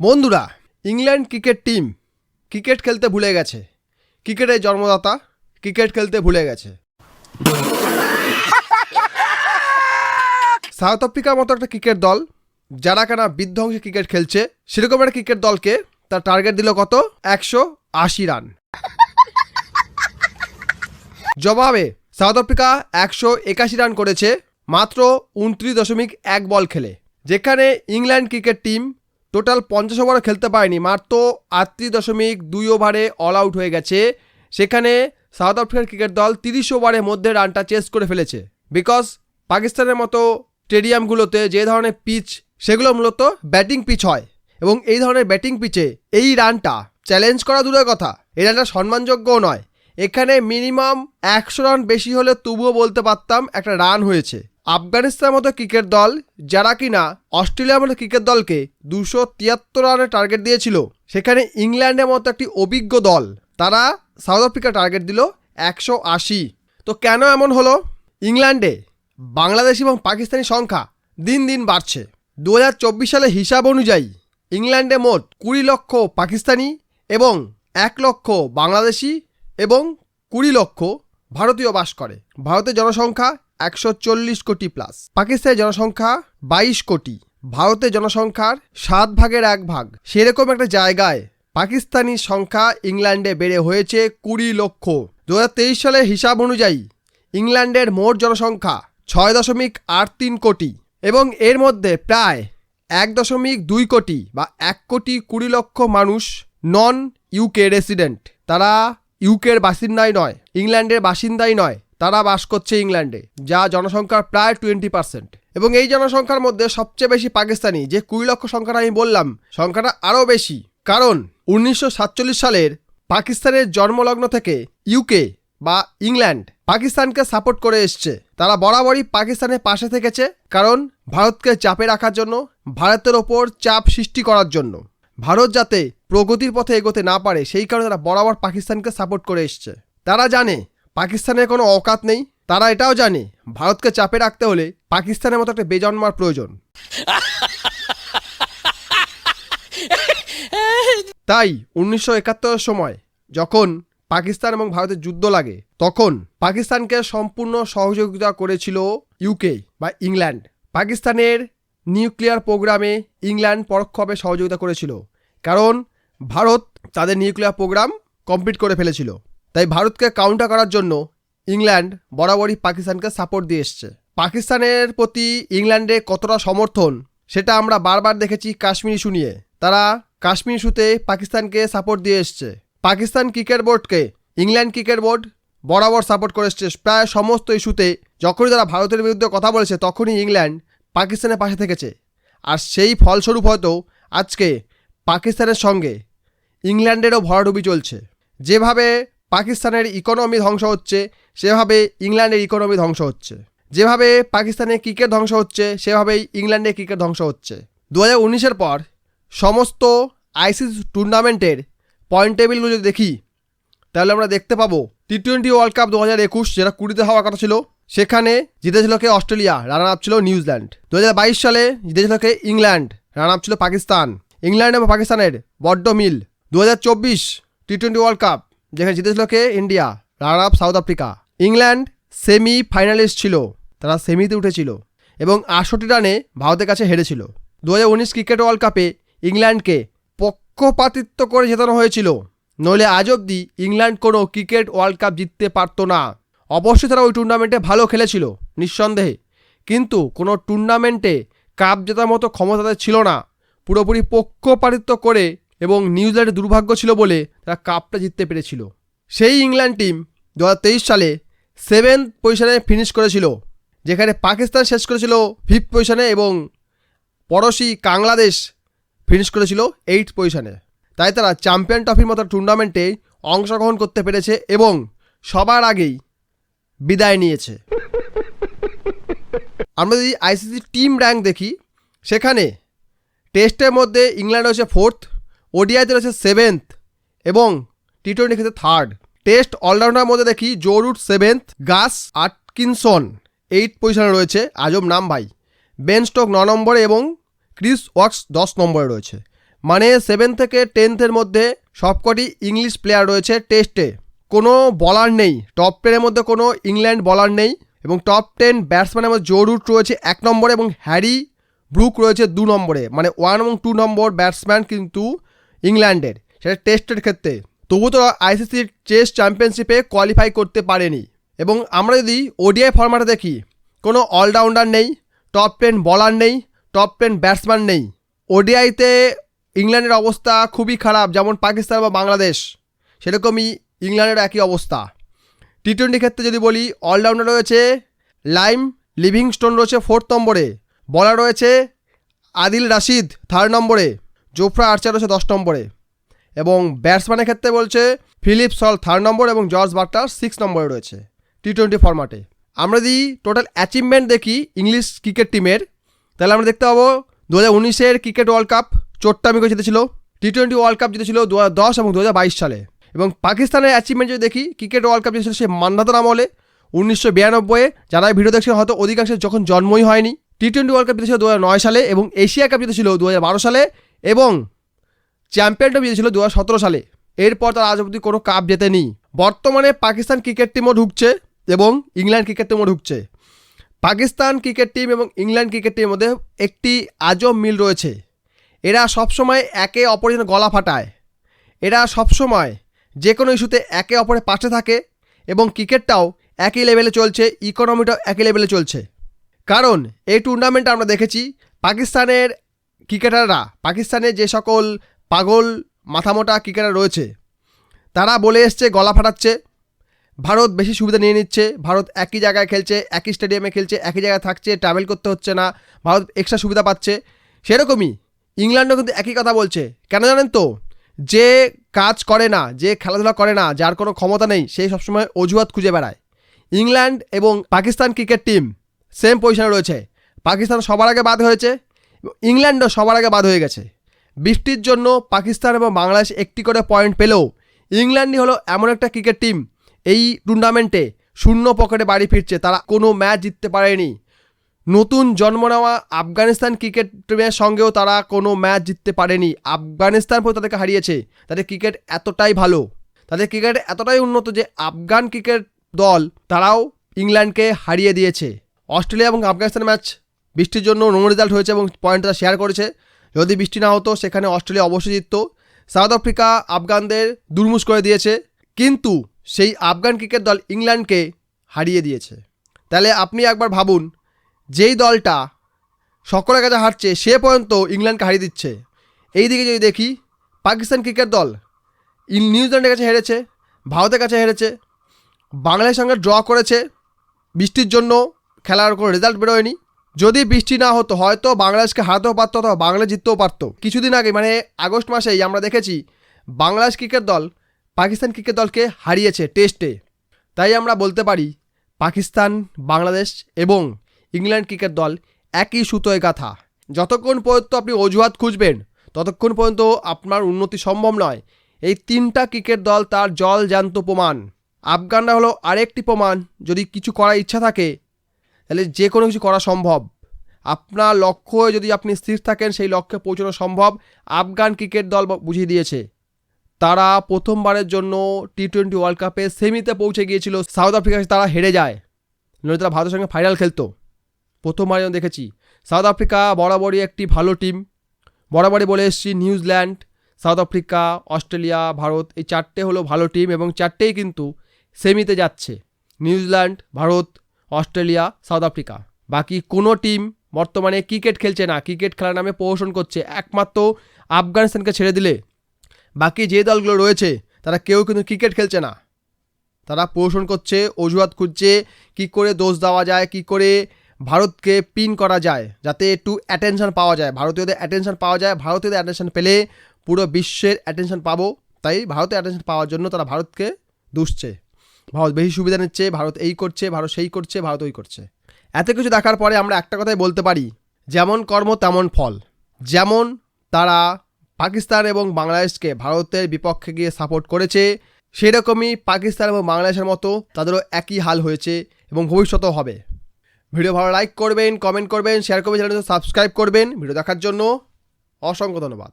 বন্ধুরা England cricket team cricket খেলতে ভুলে গেছে। ক্রিকেটের জন্মদাতা ক্রিকেট খেলতে ভুলে গেছে। সাউথ আফ্রিকার মতো একটা ক্রিকেট দল যারা কেনা বিধ্বংসী ক্রিকেট খেলছে সেরকম একটা ক্রিকেট দলকে তার টার্গেট দিল কত? একশো আশি রান। জবাবে সাউথ আফ্রিকা একশো একাশি রান করেছে মাত্র উনত্রিশ দশমিক এক বল খেলে যেখানে ইংল্যান্ড ক্রিকেট টিম টোটাল পঞ্চাশ ওভারও খেলতে পারেনি। মাত্র আটত্রিশ দশমিক দুই ওভারে অল আউট হয়ে গেছে। সেখানে সাউথ আফ্রিকার ক্রিকেট দল তিরিশ ওভারের মধ্যে রানটা চেস করে ফেলেছে। বিকজ পাকিস্তানের মতো স্টেডিয়ামগুলোতে যে ধরনের পিচ সেগুলো মূলত ব্যাটিং পিচ হয়। এবং এই ধরনের ব্যাটিং পিচে এই রানটা চ্যালেঞ্জ করা দূরের কথা। এই রানটা সম্মানযোগ্যও নয়। এখানে মিনিমাম একশো রান বেশি হলে তবুও বলতে পারতাম একটা রান হয়েছে। আফগানিস্তানের মতো ক্রিকেট দল যারা কিনা অস্ট্রেলিয়ার মতো ক্রিকেট দলকে দুশো তিয়াত্তর রানের টার্গেট দিয়েছিল, সেখানে ইংল্যান্ডের মতো একটি অভিজ্ঞ দল, তারা সাউথ আফ্রিকা টার্গেট দিল একশো আশি। তো কেন এমন হলো? ইংল্যান্ডে বাংলাদেশ এবং পাকিস্তানি সংখ্যা দিন দিন বাড়ছে। দু সালে হিসাব অনুযায়ী ইংল্যান্ডে মোট কুড়ি লক্ষ পাকিস্তানি এবং এক লক্ষ বাংলাদেশি এবং কুড়ি লক্ষ ভারতীয় বাস করে। ভারতের জনসংখ্যা একশো চল্লিশ কোটি প্লাস পাকিস্তানের জনসংখ্যা বাইশ কোটি। ভারতের জনসংখ্যার সাত ভাগের এক ভাগ। সেরকম একটা জায়গায় পাকিস্তানি সংখ্যা ইংল্যান্ডে বেড়ে হয়েছে কুড়ি লক্ষ। দু হাজার তেইশ সালের হিসাব অনুযায়ী ইংল্যান্ডের মোট জনসংখ্যা ছয় দশমিক আট তিন কোটি এবং এর মধ্যে প্রায় এক দশমিক দুই কোটি বা এক কোটি কুড়ি লক্ষ মানুষ নন ইউকে রেসিডেন্ট তারা ইউকের বাসিন্দাই নয়, ইংল্যান্ডের বাসিন্দাই নয়। তারা বাস করছে ইংল্যান্ডে, যা জনসংখ্যার প্রায় টোয়েন্টি পার্সেন্ট এবং এই জনসংখ্যার মধ্যে সবচেয়ে বেশি পাকিস্তানি, যে কুড়ি লক্ষ সংখ্যাটা আমি বললাম, সংখ্যাটা আরও বেশি। কারণ উনিশশো সাতচল্লিশ সালের পাকিস্তানের জন্মলগ্ন থেকে ইউকে বা ইংল্যান্ড পাকিস্তানকে সাপোর্ট করে এসছে। তারা বরাবরই পাকিস্তানের পাশে থেকেছে, কারণ ভারতকে চাপে রাখার জন্য, ভারতের ওপর চাপ সৃষ্টি করার জন্য। ভারত যাতে প্রগতির পথে এগোতে না পারে, সেই কারণে তারা বরাবর পাকিস্তানকে সাপোর্ট করে এসছে। তারা জানে পাকিস্তানের কোনো অকাত নেই। তারা এটাও জানে, ভারতকে চাপে রাখতে হলে পাকিস্তানের মতো একটা বেজন্মার প্রয়োজন। তাই উনিশশো সময় যখন পাকিস্তান এবং ভারতের যুদ্ধ লাগে, তখন পাকিস্তানকে সম্পূর্ণ সহযোগিতা করেছিল ইউকে বা ইংল্যান্ড। পাকিস্তানের নিউক্লিয়ার প্রোগ্রামে ইংল্যান্ড পরোক্ষভাবে সহযোগিতা করেছিল, কারণ ভারত তাদের নিউক্লিয়ার প্রোগ্রাম কমপ্লিট করে ফেলেছিল। তাই ভারতকে কাউন্টার করার জন্য ইংল্যান্ড বরাবরই পাকিস্তানকে সাপোর্ট দিয়ে এসছে। পাকিস্তানের প্রতি ইংল্যান্ডে কতটা সমর্থন, সেটা আমরা বারবার দেখেছি কাশ্মীর ইস্যু নিয়ে। তারা কাশ্মীর ইস্যুতে পাকিস্তানকে সাপোর্ট দিয়ে এসছে। পাকিস্তান ক্রিকেট বোর্ডকে, ইংল্যান্ড ক্রিকেট বোর্ড বরাবর সাপোর্ট করে এসছে। প্রায় সমস্ত ইস্যুতে যখনই তারা ভারতের বিরুদ্ধে কথা বলেছে, তখনই ইংল্যান্ড পাকিস্তানের পাশে থেকেছে। আর সেই ফলস্বরূপ হয়তো আজকে পাকিস্তানের সঙ্গে ইংল্যান্ডেরও ভরাডুবি চলছে। যেভাবে পাকিস্তানের ইকোনমি ধ্বংস হচ্ছে সেভাবে ইংল্যান্ডের ইকোনমি ধ্বংস হচ্ছে। যেভাবে পাকিস্তানের ক্রিকেট ধ্বংস হচ্ছে, সেভাবেই ইংল্যান্ডের ক্রিকেট ধ্বংস হচ্ছে। দু হাজার পর সমস্ত আইসিসি টুর্নামেন্টের পয়েন্ট টেবিলগুলো যদি দেখি, তাহলে আমরা দেখতে পাবো টি টোয়েন্টি ওয়ার্ল্ড কাপ দু হাজার একুশ, যেটা কুড়িতে হওয়ার কথা ছিল, সেখানে জিতেছিল কে অস্ট্রেলিয়া রান আপ ছিল নিউজিল্যান্ড। দু হাজার বাইশ সালে জিতেছিল কে ইংল্যান্ড রান আপ ছিল পাকিস্তান। ইংল্যান্ড এবং পাকিস্তানের বড্ড মিল। দু হাজার চব্বিশ টি টোয়েন্টি ওয়ার্ল্ড কাপ যেখানে জিতেছিল কে India run up South Africa. England semi finalist ছিল, তারা সেমিতে উঠেছিল এবং আটষট্টি রানে ভারতের কাছে হেরেছিল। দু হাজার উনিশ ক্রিকেট ওয়ার্ল্ড কাপে ইংল্যান্ডকে পক্ষপাতিত্ব করে জেতানো হয়েছিল, নইলে আজ অবধি ইংল্যান্ড কোনো ক্রিকেট ওয়ার্ল্ড কাপ জিততে পারতো না। অবশ্যই তারা ওই টুর্নামেন্টে ভালো খেলেছিল, নিঃসন্দেহে। কিন্তু কোনো টুর্নামেন্টে কাপ জেতার মতো ক্ষমতা ছিল না। পুরোপুরি পক্ষপাতিত্ব করে এবং নিউজিল্যান্ডের দুর্ভাগ্য ছিল বলে তারা কাপটা জিততে পেরেছিল। সেই ইংল্যান্ড টিম দু হাজার তেইশ সালে সেভেন্থ পজিশনে ফিনিশ করেছিল, যেখানে পাকিস্তান শেষ করেছিল ফিফথ পজিশনে এবং পড়োশি বাংলাদেশ ফিনিশ করেছিল এইট পজিশনে। তাই তারা চ্যাম্পিয়ন ট্রফির মতো টুর্নামেন্টে অংশগ্রহণ করতে পেরেছে এবং সবার আগেই বিদায় নিয়েছে। আমরা যদি আইসিসি টিম র্যাঙ্ক দেখি, সেখানে টেস্টের মধ্যে ইংল্যান্ড হয়েছে ফোর্থ ওডিআইতে রয়েছে সেভেন্থ এবং টি টোয়েন্টি ক্ষেত্রে থার্ড টেস্ট অলরাউন্ডার মধ্যে দেখি Joe Root seventh Gus Atkinson. Eight পজিশনে রয়েছে, আজব নাম ভাই। বেন স্টোক ন নম্বরে এবং ক্রিস ওয়াক্স দশ নম্বরে রয়েছে। মানে সেভেন থেকে টেন্থের মধ্যে সবকটি ইংলিশ প্লেয়ার রয়েছে টেস্টে কোনো বলার নেই টপ টেনের মধ্যে কোনো ইংল্যান্ড বলার নেই এবং টপ টেন ব্যাটসম্যানের মধ্যে জো রুট রয়েছে এক নম্বরে এবং হ্যারি ব্রুক রয়েছে দু নম্বরে। মানে ওয়ান এবং টু নম্বর ব্যাটসম্যান কিন্তু ইংল্যান্ডের। সেটা টেস্টের ক্ষেত্রে। তবু তো আইসিসির চেস চ্যাম্পিয়নশিপে কোয়ালিফাই করতে পারেনি। এবং আমরা যদি ওডিআই ফরম্যাটে দেখি, কোনো অলরাউন্ডার নেই টপ টেন বলার নেই টপ টেন ব্যাটসম্যান নেই। ওডিআইতে ইংল্যান্ডের অবস্থা খুবই খারাপ, যেমন পাকিস্তান বা বাংলাদেশ। সেরকমই ইংল্যান্ডের একই অবস্থা। টি টোয়েন্টি ক্ষেত্রে যদি বলি অলরাউন্ডার রয়েছে লাইম লিভিংস্টোন রয়েছে ফোর্থ নম্বরে। বলার রয়েছে আদিল রাশিদ থার্ড নম্বরে। জোফরা আর্চার রয়েছে দশ নম্বরে এবং ব্যাটসম্যানের ক্ষেত্রে বলছে ফিলিপ সল থার্ড নম্বর এবং জর্জ বার্টার সিক্স নম্বরে রয়েছে টি টোয়েন্টি ফরম্যাটে আমরা যদি টোটাল অ্যাচিভমেন্ট দেখি ইংলিশ ক্রিকেট টিমের তাহলে আমরা দেখতে পাবো দু হাজার উনিশের ক্রিকেট ওয়ার্ল্ড কাপ চোট্টামিকে জিতেছিল টি টোয়েন্টি ওয়ার্ল্ড কাপ জিতেছিল দু হাজার দশ এবং দু হাজার বাইশ সালে। এবং পাকিস্তানের অ্যাচিভমেন্ট যদি দেখি ক্রিকেট ওয়ার্ল্ড কাপ জিতেছিল সে মান্ধাতন আমলে উনিশশো বিরানব্বইয়ে যারা ভিডিও দেখছেন, হয়তো অধিকাংশের যখন জন্মই হয়নি। টি টোয়েন্টি ওয়ার্ল্ড কাপ জিতেছিল দু নয় সালে এবং এশিয়া কাপ জিতেছিল দু বারো সালে। এবং চ্যাম্পিয়নটা জিতেছিল দু সতেরো সালে। এরপর তারা আজ অবধি কোনো কাপ জেতেনি বর্তমানে পাকিস্তান ক্রিকেট টিমও ঢুকছে এবং ইংল্যান্ড ক্রিকেট টিমও ঢুকছে। পাকিস্তান ক্রিকেট টিম এবং ইংল্যান্ড ক্রিকেট টিমের মধ্যে একটি আজব মিল রয়েছে। এরা সবসময় একে অপরের গলা ফাটায়। এরা সবসময় যে কোনো ইস্যুতে একে অপরের পাশে থাকে এবং ক্রিকেটটাও একই লেভেলে চলছে ইকোনমিটাও একই লেভেলে চলছে। কারণ এই টুর্নামেন্টে আমরা দেখেছি, পাকিস্তানের ক্রিকেটাররা পাকিস্তানে যে সকল পাগল মাথামোটা ক্রিকেটার রয়েছে, তারা বলে এসছে, গলা ফাটাচ্ছে। ভারত বেশি সুবিধা নিয়ে নিচ্ছে। ভারত একই জায়গায় খেলছে, একই স্টেডিয়ামে খেলছে, একই জায়গায় থাকছে ট্রাভেল করতে হচ্ছে না। ভারত এক্সট্রা সুবিধা পাচ্ছে। সেরকমই ইংল্যান্ডও কিন্তু একই কথা বলছে। কেন জানেন তো? যে কাজ করে না, যে খেলাধুলা করে না, যার কোনো ক্ষমতা নেই সেই সবসময় অজুহাত খুঁজে বেড়ায়। ইংল্যান্ড এবং পাকিস্তান ক্রিকেট টিম সেম পজিশনে রয়েছে। পাকিস্তান সবার আগে বাদ হয়েছে। ইংল্যান্ডও সবার আগে বাদ হয়ে গেছে। বৃষ্টির জন্য পাকিস্তান এবং বাংলাদেশ একটি করে পয়েন্ট পেলেও ইংল্যান্ডই হলো এমন একটা ক্রিকেট টিম এই টুর্নামেন্টে শূন্য পকেটে বাড়ি ফিরছে, তারা কোনো ম্যাচ জিততে পারেনি। নতুন জন্ম নেওয়া আফগানিস্তান ক্রিকেট টিমের সঙ্গেও তারা কোনো ম্যাচ জিততে পারেনি। আফগানিস্তান পর্যন্ত তাদেরকে হারিয়েছে। তাদের ক্রিকেট এতটাই ভালো, তাদের ক্রিকেট এতটাই উন্নত যে আফগান ক্রিকেট দল তারাও ইংল্যান্ডকে হারিয়ে দিয়েছে। অস্ট্রেলিয়া এবং আফগানিস্তান ম্যাচ বৃষ্টির জন্য নো রেজাল্ট হয়েছে এবং পয়েন্টটা শেয়ার করেছে। যদি বৃষ্টি না হতো, সেখানে অস্ট্রেলিয়া অবশ্যই জিতত। সাউথ আফ্রিকা আফগানদের দুর্মুষ করে দিয়েছে। কিন্তু সেই আফগান ক্রিকেট দল ইংল্যান্ডকে হারিয়ে দিয়েছে। তাহলে আপনি একবার ভাবুন, যেই দলটা সকলের কাছে হারছে, সে পর্যন্ত ইংল্যান্ডকে হারিয়ে দিচ্ছে। এই দিকে যদি দেখি, পাকিস্তান ক্রিকেট দল নিউজিল্যান্ডের কাছে হেরেছে, ভারতের কাছে হেরেছে, বাংলাদেশের সঙ্গে ড্র করেছে। বৃষ্টির জন্য খেলার কোনো রেজাল্ট বেরোয়নি। যদি বৃষ্টি না হতো, হয়তো বাংলাদেশকে হারাতেও পারতো অথবা বাংলাদেশ জিততেও পারতো। কিছুদিন আগে মানে আগস্ট মাসেই আমরা দেখেছি, বাংলাদেশ ক্রিকেট দল পাকিস্তান ক্রিকেট দলকে হারিয়েছে টেস্টে। তাই আমরা বলতে পারি, পাকিস্তান, বাংলাদেশ এবং ইংল্যান্ড ক্রিকেট দল একই সুতোয় গাথা। যতক্ষণ পর্যন্ত আপনি অজুহাত খুঁজবেন, ততক্ষণ পর্যন্ত আপনার উন্নতি সম্ভব নয়। এই তিনটা ক্রিকেট দল তার জল জ্যান্ত প্রমাণ। আফগানরা হলো আরেকটি প্রমাণ, যদি কিছু করার ইচ্ছা থাকে তাহলে যে কোনো কিছু করা সম্ভব। আপনার লক্ষ্য যদি আপনি স্থির থাকেন, সেই লক্ষ্যে পৌঁছানো সম্ভব। আফগান ক্রিকেট দল বুঝিয়ে দিয়েছে। তারা প্রথমবারের জন্য টি টোয়েন্টি ওয়ার্ল্ড কাপে সেমিতে পৌঁছে গিয়েছিল। সাউথ আফ্রিকার তারা হেরে যায়। নইলে তারা ভারতের সঙ্গে ফাইনাল খেলতো। প্রথমবার যেন দেখেছি। সাউথ আফ্রিকা বরাবরই একটি ভালো টিম বরাবরই বলে এসেছি New Zealand South Africa Australia, Bharat, এই চারটে হলো ভালো টিম এবং চারটেই কিন্তু সেমিতে যাচ্ছে। New Zealand, Bharat Australia, South Africa. বাকি কোনো টিম বর্তমানে ক্রিকেট খেলছে না। ক্রিকেট খেলার নামে প্রহসন করছে। একমাত্র আফগানিস্তানকে ছেড়ে দিলে বাকি যে দলগুলো রয়েছে, তারা কেউ কিন্তু ক্রিকেট খেলছে না। তারা প্রহসন করছে, অজুহাত খুঁজছে কী করে দোষ দেওয়া যায়, কী করে ভারতকে পিন করা যায়, যাতে একটু অ্যাটেনশন পাওয়া যায়। ভারতীয়দের অ্যাটেনশন পাওয়া যায়, ভারতীয়দের অ্যাটেনশন পেলে পুরো বিশ্বের অ্যাটেনশন পাবো। তাই ভারতের অ্যাটেনশন পাওয়ার জন্য তারা ভারতকে দুষছে। ভারত বেশি সুবিধা নিচ্ছে, ভারত এই করছে, ভারত সেই করছে, ভারত ওই করছে। এত কিছু দেখার পরে আমরা একটা কথাই বলতে পারি, যেমন কর্ম তেমন ফল। যেমন তারা পাকিস্তান এবং বাংলাদেশকে ভারতের বিপক্ষে গিয়ে সাপোর্ট করেছে, সেরকমই পাকিস্তান এবং বাংলাদেশের মতো তাদেরও একই হাল হয়েছে এবং ভবিষ্যতেও হবে। ভিডিও ভালো লাইক করবেন কমেন্ট করবেন শেয়ার করবেন সাবস্ক্রাইব করবেন। ভিডিও দেখার জন্য অসংখ্য ধন্যবাদ।